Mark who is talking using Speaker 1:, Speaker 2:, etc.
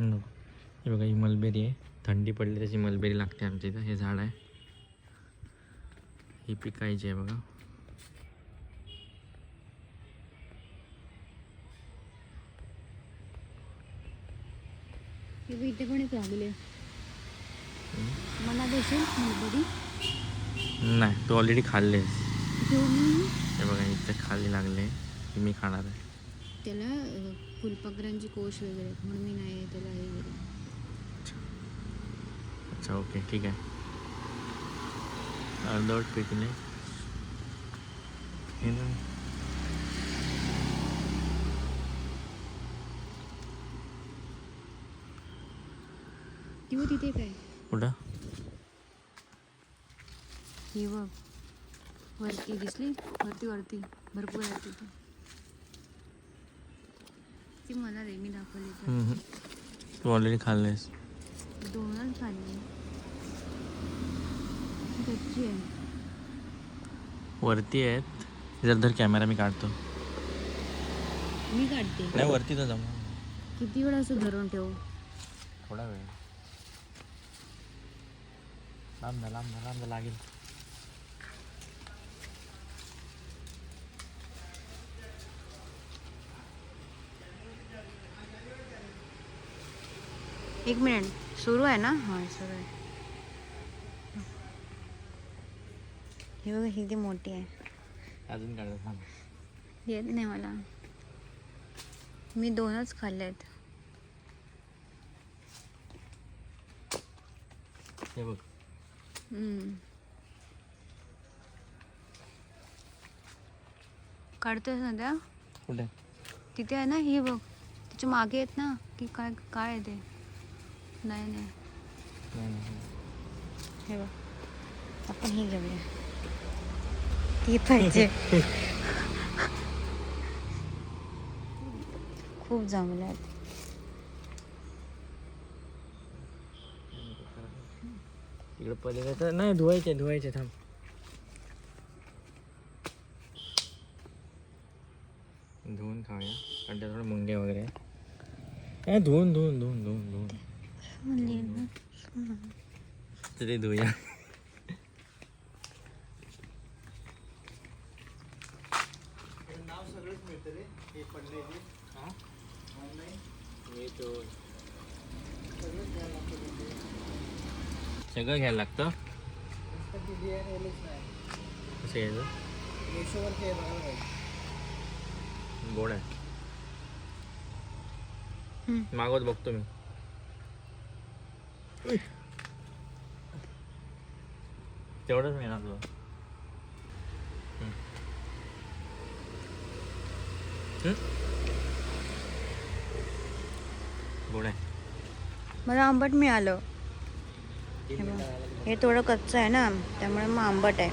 Speaker 1: नको हे बघा ही मलबेरी आहे. थंडी पडली त्याची मलबेरी लागते आमच्या इथं. हे झाड आहे. ही पिकायची आहे बघा.
Speaker 2: हे इथे पण एक लागले मला देशील मलबरी?
Speaker 1: नाही तू ऑलरेडी खाल्लेस
Speaker 2: मी
Speaker 1: हे बघा इथे खाली लागले मी खाणार आहे.
Speaker 2: त्याला अ, फुलपाखरांची कोश वगैरे आहेत, म्हणून मी नाही त्याला हे केलं.
Speaker 1: अच्छा ओके ठीक आहे. अर्धवट पिकले हे ना
Speaker 2: किंवा तिथे काय?
Speaker 1: कुठं?
Speaker 2: ही बघ. वरती दिसली? वरती वरती. भरपूर आहे तिथे. ती मला रे मी दाखवली तर
Speaker 1: हम्म. तू ऑलरेडी खाल्लेस.
Speaker 2: दोनच खाल्ली. कच्ची आहे.
Speaker 1: वरती आहेत. जर धर कॅमेरा मी काढतो.
Speaker 2: मी काढते.
Speaker 1: नाही वरती तर जमा
Speaker 2: किती वेळ असं धरून ठेवू?
Speaker 1: थोडा वेळ. लांब जा लांब जा लांब जा लागेल.
Speaker 2: एक मिनिट. सुरू आहे ना? हां सुरू आहे. हे बघा ही ती मोठी आहे.
Speaker 1: अजून
Speaker 2: येत नाही मला. मी दोनच खाल्ले आहेत.
Speaker 1: हे बघ.
Speaker 2: काढतोय ना त्या?
Speaker 1: कुठे?
Speaker 2: तिथे आहे ना ही बघ. तिच्यामागे आहेत ना की काय काय आहे ते? नाही नाही. हे बघ. आपण ही घेऊया. ती. पाहिजे खूप जमल्या. आहेत
Speaker 1: तिकडे पहिले तर नाही धुवायचे धुवायचे थांब. धुवून खाऊया. कारण त्या थोडं मुंगे वगैरे आहे. नाही धुवून धुवून धुवून धुवून धुवून.
Speaker 2: म्हणली ना.
Speaker 1: तर ते धुया सगळं घ्यायला लागतं कसं घ्यायचं गोड आहे. मागवत बघतो मी तेवढंच मिळणार तुला? गोड आहे.
Speaker 2: मला आंबट मिळालं. हे थोडं कच्चं आहे ना त्यामुळे मग आंबट आहे.